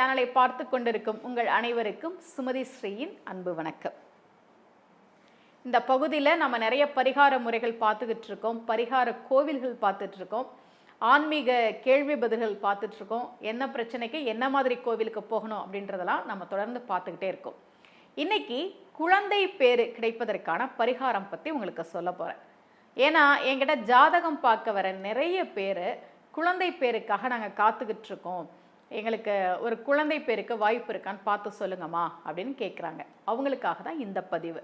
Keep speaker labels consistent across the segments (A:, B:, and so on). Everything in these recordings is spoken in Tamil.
A: சேனலை பார்த்து கொண்டிருக்கும் உங்கள் அனைவருக்கும் சுமதி ஸ்ரீயின் அன்பு வணக்கம். இந்த பகுதியில் நம்ம நிறைய பரிகார முறைகள் பார்த்துக்கிட்டு இருக்கோம். பரிகார கோவில்கள் பார்த்துட்டு இருக்கோம். ஆன்மீக கேள்வி பதில்கள் பார்த்துட்டு இருக்கோம். என்ன பிரச்சனைக்கு என்ன மாதிரி கோவிலுக்கு போகணும் அப்படின்றதெல்லாம் நம்ம தொடர்ந்து பார்த்துக்கிட்டே இருக்கோம். இன்னைக்கு குழந்தை பேர் கிடைப்பதற்கான பரிகாரம் பற்றி உங்களுக்கு சொல்ல போகிறேன் ஏன்னா என்கிட்ட ஜாதகம் பார்க்க வர நிறைய பேர் குழந்தை பேருக்காக நாங்கள் காத்துக்கிட்டு இருக்கோம். எங்களுக்கு ஒரு குழந்தை பேருக்கு வாய்ப்பு இருக்கான்னு பார்த்து சொல்லுங்கம்மா அப்படின்னு கேட்குறாங்க அவங்களுக்காக தான் இந்த பதிவு.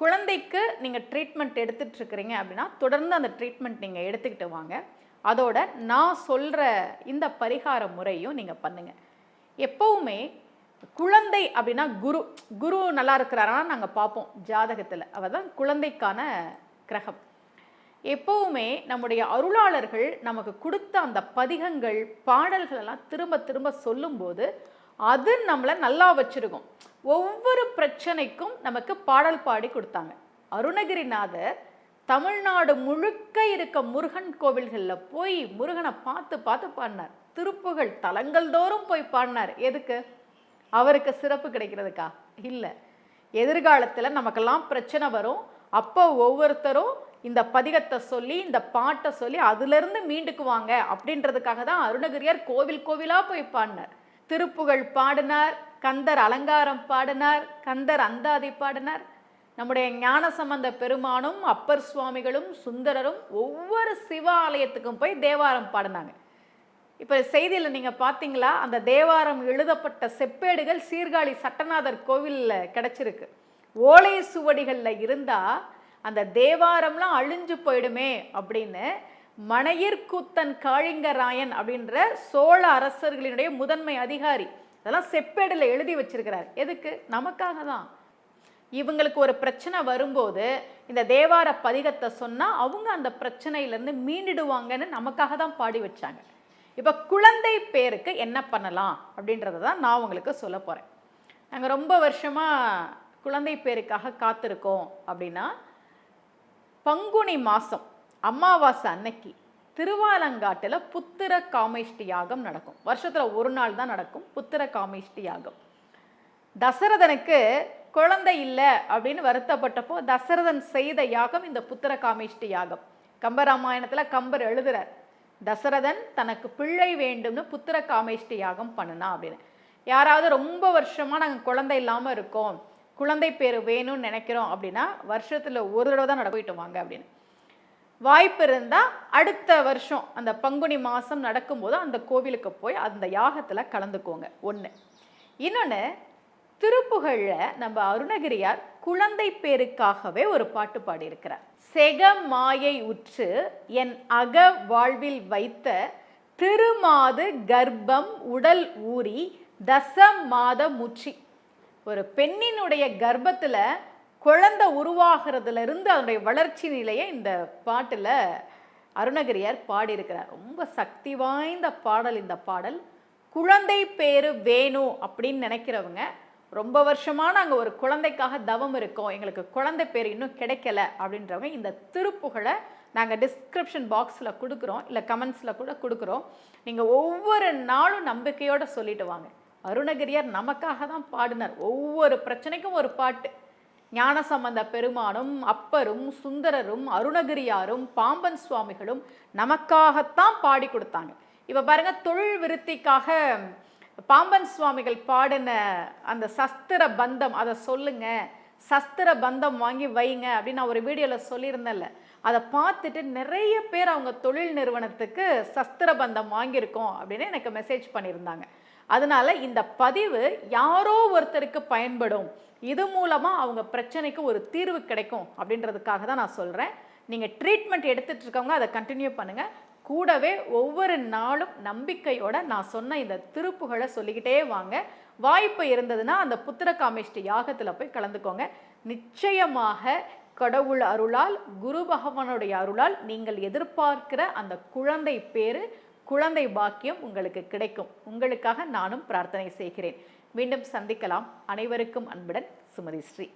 A: குழந்தைக்கு நீங்கள் ட்ரீட்மெண்ட் எடுத்துகிட்ருக்கிறீங்க அப்படின்னா தொடர்ந்து அந்த ட்ரீட்மெண்ட் நீங்கள் எடுத்துக்கிட்டு வாங்க. அதோட நான் சொல்கிற இந்த பரிகார முறையும் நீங்கள் பண்ணுங்கள் எப்போவுமே குழந்தை அப்படின்னா குரு குரு நல்லா இருக்கிறாரான்னு நாங்கள் பார்ப்போம் ஜாதகத்தில். அவர் தான் குழந்தைக்கான கிரகம். எப்போவுமே நம்முடைய அருளாளர்கள் நமக்கு கொடுத்த அந்த பதிகங்கள் பாடல்கள் எல்லாம் திரும்ப திரும்ப சொல்லும்போது அது நம்மளை நல்லா வச்சுருக்கும். ஒவ்வொரு பிரச்சனைக்கும் நமக்கு பாடல் பாடி கொடுத்தாங்க. அருணகிரிநாதர் தமிழ்நாடு முழுக்க இருக்க முருகன் கோவில்களில் போய் முருகனை பார்த்து பார்த்து பாடினார். திருப்புகள் தலங்கள் தோறும் போய் பாடினார். எதுக்கு? அவருக்கு சிறப்பு கிடைக்கிறதுக்கா? இல்லை. எதிர்காலத்தில் நமக்கெல்லாம் பிரச்சனை வரும். அப்போ ஒவ்வொருத்தரும் இந்த பதிகத்தை சொல்லி இந்த பாட்டை சொல்லி அதுலேருந்து மீண்டுக்குவாங்க அப்படின்றதுக்காக தான் அருணகிரியார் கோவில் கோவிலாக போய் பாடினார். திருப்புகழ் பாடினார் கந்தர் அலங்காரம் பாடினார் கந்தர் அந்தாதி பாடினார். நம்முடைய ஞான சம்பந்த பெருமானும் அப்பர் சுவாமிகளும் சுந்தரரும் ஒவ்வொரு சிவாலயத்துக்கும் போய் தேவாரம் பாடினாங்க. இப்போ செய்தியில் நீங்கள் பார்த்தீங்களா அந்த தேவாரம் எழுதப்பட்ட செப்பேடுகள் சீர்காழி சட்டநாதர் கோவிலில் கிடச்சிருக்கு. ஓலை சுவடிகளில் இருந்தால் அந்த தேவாரம்லாம் அழிஞ்சு போயிடுமே அப்படின்னு மணையிற்கூத்தன் காழிங்கராயன் அப்படின்ற சோழ அரசர்களினுடைய முதன்மை அதிகாரி அதெல்லாம் செப்பேடில் எழுதி வச்சிருக்கிறார். எதுக்கு? நமக்காக தான். இவங்களுக்கு ஒரு பிரச்சனை வரும்போது இந்த தேவார பதிகத்தை சொன்னால் அவங்க அந்த பிரச்சனையிலேருந்து மீண்டிடுவாங்கன்னு நமக்காக தான் பாடி வச்சாங்க. இப்போ குழந்தை பேருக்கு என்ன பண்ணலாம் அப்படின்றத தான் நான் உங்களுக்கு சொல்ல போகிறேன் நாங்கள் ரொம்ப வருஷமாக குழந்தை பேருக்காக காத்திருக்கோம் அப்படின்னா பங்குனி மாதம் அமாவாசை அன்னைக்கு திருவாலங்காட்டில் புத்திர காமேஷ்டி யாகம் நடக்கும். வருஷத்தில் ஒரு நாள் தான் நடக்கும் புத்திர காமேஷ்டி யாகம். தசரதனுக்கு குழந்தை இல்லை அப்படின்னு வருத்தப்பட்டப்போ தசரதன் செய்த யாகம் இந்த புத்திர காமேஷ்டி யாகம். கம்பராமாயணத்தில் கம்பர் எழுதுகிறார் தசரதன் தனக்கு பிள்ளை வேண்டும்னு புத்திர காமேஷ்டி யாகம் பண்ணுனா அப்படின்னு. யாராவது ரொம்ப வருஷமாக நாங்கள் குழந்தை இல்லாமல் இருக்கோம் குழந்தை பேர் வேணும்னு நினைக்கிறோம் அப்படின்னா வருஷத்தில் ஒரு தடவை தான் நடபிட்டு வாங்க அப்படின்னு. வாய்ப்பு இருந்தால் அடுத்த வருஷம் அந்த பங்குனி மாதம் நடக்கும்போது அந்த கோவிலுக்கு போய் அந்த யாகத்தில் கலந்துக்கோங்க ஒன்று இன்னொன்று திருப்புகழில் நம்ம அருணகிரியார் குழந்தை பேருக்காகவே ஒரு பாட்டு பாடியிருக்கிறார். செக மாயை உற்று என் அக வாழ்வில் வைத்த திருமாது கர்ப்பம் உடல் ஊறி தச மாத முச்சி ஒரு பெண்ணினுடைய கர்ப்பத்தில் குழந்தை உருவாகிறதுலேருந்து அதனுடைய வளர்ச்சி நிலையை இந்த பாட்டில் அருணகிரியார் பாடியிருக்கிறார். ரொம்ப சக்தி வாய்ந்த பாடல் இந்த பாடல். குழந்தை பேர் வேணும் அப்படின்னு நினைக்கிறவங்க ரொம்ப வருஷமாக நாங்கள் ஒரு குழந்தைக்காக தவம் இருக்கோம் எங்களுக்கு குழந்தை பேர் இன்னும் கிடைக்கல அப்படின்றவங்க இந்த திருப்புகளை நாங்கள் டிஸ்கிரிப்ஷன் பாக்ஸில் கொடுக்குறோம் இல்லை கமெண்ட்ஸில் கூட கொடுக்குறோம். நீங்கள் ஒவ்வொரு நாளும் நம்பிக்கையோடு சொல்லிட்டு வாங்க. அருணகிரியார் நமக்காக தான் பாடினார். ஒவ்வொரு பிரச்சனைக்கும் ஒரு பாட்டு. ஞானசம்பந்த பெருமானும் அப்பரும் சுந்தரரும் அருணகிரியாரும் பாம்பன் சுவாமிகளும் நமக்காகத்தான் பாடி கொடுத்தாங்க. இப்போ பாருங்க தொழில் விருத்திக்காக பாம்பன் சுவாமிகள் பாடின அந்த சஸ்திர பந்தம் அதை சொல்லுங்க. சஸ்திர பந்தம் வாங்கி வைங்க அப்படின்னு நான் ஒரு வீடியோவில் சொல்லியிருந்தேன்ல. அதை பார்த்துட்டு நிறைய பேர் அவங்க தொழில் நிறுவனத்துக்கு சஸ்திர பந்தம் வாங்கியிருக்கோம் அப்படின்னு எனக்கு மெசேஜ் பண்ணியிருந்தாங்க. அதனால இந்த பதிவு யாரோ ஒருத்தருக்கு பயன்படும். இது மூலமாக அவங்க பிரச்சனைக்கு ஒரு தீர்வு கிடைக்கும் அப்படின்றதுக்காக தான் நான் சொல்கிறேன் நீங்கள் ட்ரீட்மெண்ட் எடுத்துட்டு இருக்கவங்க அதை கண்டினியூ பண்ணுங்கள் கூடவே ஒவ்வொரு நாளும் நம்பிக்கையோட நான் சொன்ன இந்த திருப்புகளை சொல்லிக்கிட்டே வாங்க. வாய்ப்பு இருந்ததுன்னா அந்த புத்திர காமிஷ்டி யாகத்தில் போய் கலந்துக்கோங்க. நிச்சயமாக கடவுள் அருளால் குரு பகவானுடைய அருளால் நீங்கள் எதிர்பார்க்கிற அந்த குழந்தை பேரு குழந்தை பாக்கியம் உங்களுக்கு கிடைக்கும். உங்களுக்காக நானும் பிரார்த்தனை செய்கிறேன். மீண்டும் சந்திக்கலாம். அனைவருக்கும் அன்புடன் சுமதி ஸ்ரீ.